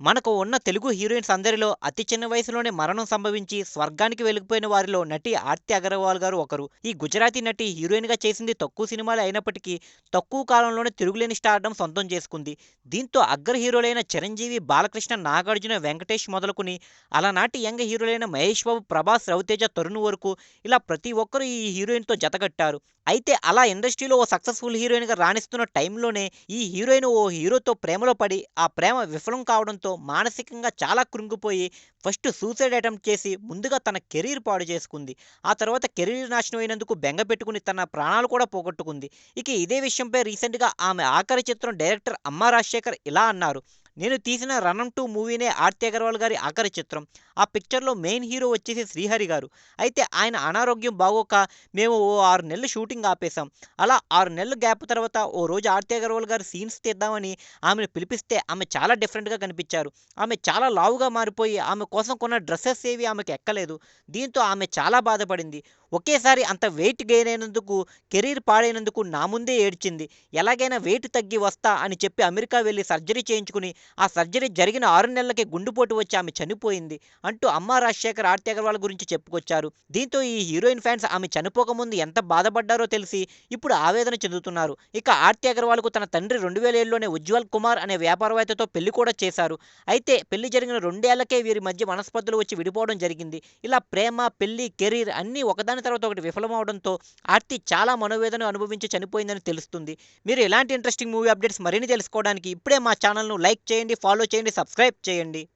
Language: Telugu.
మనకు ఉన్న తెలుగు హీరోయిన్స్ అందరిలో అతి చిన్న వయసులోనే మరణం సంభవించి స్వర్గానికి వెలిగిపోయిన వారిలో నటి ఆర్తి అగర్వాల్ గారు ఒకరు. ఈ గుజరాతీ నటి హీరోయిన్గా చేసింది తక్కువ సినిమాలు అయినప్పటికీ తక్కువ కాలంలోనే తిరుగులేని స్టార్డం సొంతం చేసుకుంది. దీంతో అగ్ర హీరోలైన చిరంజీవి బాలకృష్ణ నాగార్జున వెంకటేష్ మొదలుకుని అలనాటి యంగ్ హీరోలైన మహేష్ బాబు ప్రభాస్ రవితేజ తరుణ్ వరకు ఇలా ప్రతి ఒక్కరూ ఈ హీరోయిన్తో జతకట్టారు. అయితే అలా ఇండస్ట్రీలో ఓ సక్సెస్ఫుల్ హీరోయిన్గా రాణిస్తున్న టైంలోనే ఈ హీరోయిన్ ఓ హీరోతో ప్రేమలో పడి ఆ ప్రేమ విఫలం కావడంతో మానసికంగా చాలా కృంగిపోయి ఫస్ట్ సూసైడ్ అటెంప్ట్ చేసి ముందుగా తన కెరీర్ పాడు చేసుకుంది. ఆ తర్వాత కెరీర్ నాశనం అయినందుకు బెంగ పెట్టుకుని తన ప్రాణాలు కూడా పోగొట్టుకుంది. ఇక ఇదే విషయంపై రీసెంట్గా ఆమె ఆఖరి చిత్రం డైరెక్టర్ అమ్మ రాజశేఖర్ ఇలా అన్నారు. నేను తీసిన రనం టూ మూవీనే ఆర్తి అగర్వాల్ గారి ఆఖరి చిత్రం. ఆ పిక్చర్లో మెయిన్ హీరో వచ్చేసి శ్రీహరి గారు. అయితే ఆయన అనారోగ్యం బాగోక మేము ఓ ఆరు నెలలు షూటింగ్ ఆపేశాం. అలా ఆరు నెలల గ్యాప్ తర్వాత ఓ రోజు ఆర్తి అగర్వాల్ గారు సీన్స్ తీద్దామని ఆమెను పిలిపిస్తే ఆమె చాలా డిఫరెంట్గా కనిపించారు. ఆమె చాలా లావుగా మారిపోయి ఆమె కోసం కొన్న డ్రెస్సెస్ ఏవి ఆమెకు ఎక్కలేదు. దీంతో ఆమె చాలా బాధపడింది. ఒకేసారి అంత వెయిట్ గెయిన్ అయినందుకు కెరీర్ పాడైనందుకు నా ముందే ఏడ్చింది. ఎలాగైనా వెయిట్ తగ్గి వస్తా అని చెప్పి అమెరికా వెళ్ళి సర్జరీ చేయించుకుని ఆ సర్జరీ జరిగిన ఆరు నెలలకే గుండెపోటు వచ్చి ఆమె చనిపోయింది అంటూ అమ్మ రాజశేఖర్ ఆర్తి అగర్వాల్ గురించి చెప్పుకొచ్చారు. దీంతో ఈ హీరోయిన్ ఫ్యాన్స్ ఆమె చనిపోకముందు ఎంత బాధపడ్డారో తెలిసి ఇప్పుడు ఆవేదన చెందుతున్నారు. ఇక ఆర్తి అగర్వాల్కు తన తండ్రి రెండు వేల ఏడులోనే ఉజ్వల్ కుమార్ అనే వ్యాపారవేత్తతో పెళ్ళి కూడా చేశారు. అయితే పెళ్ళి జరిగిన రెండేళ్ళకే వీరి మధ్య మనస్పర్ధలు వచ్చి విడిపోవడం జరిగింది. ఇలా ప్రేమ పెళ్ళి కెరీర్ అన్నీ ఒకదాని తర్వాత ఒకటి విఫలమవడంతో ఆర్తి చాలా మనోవేదన అనుభవించి చనిపోయిందని తెలుస్తుంది. మీరు ఎలాంటి ఇంట్రెస్టింగ్ మూవీ అప్డేట్స్ మరిన్ని తెలుసుకోవడానికి ఇప్పుడే మా ఛానల్ను లైక్ చేయండి ఫాలో చేయండి సబ్స్క్రైబ్ చేయండి.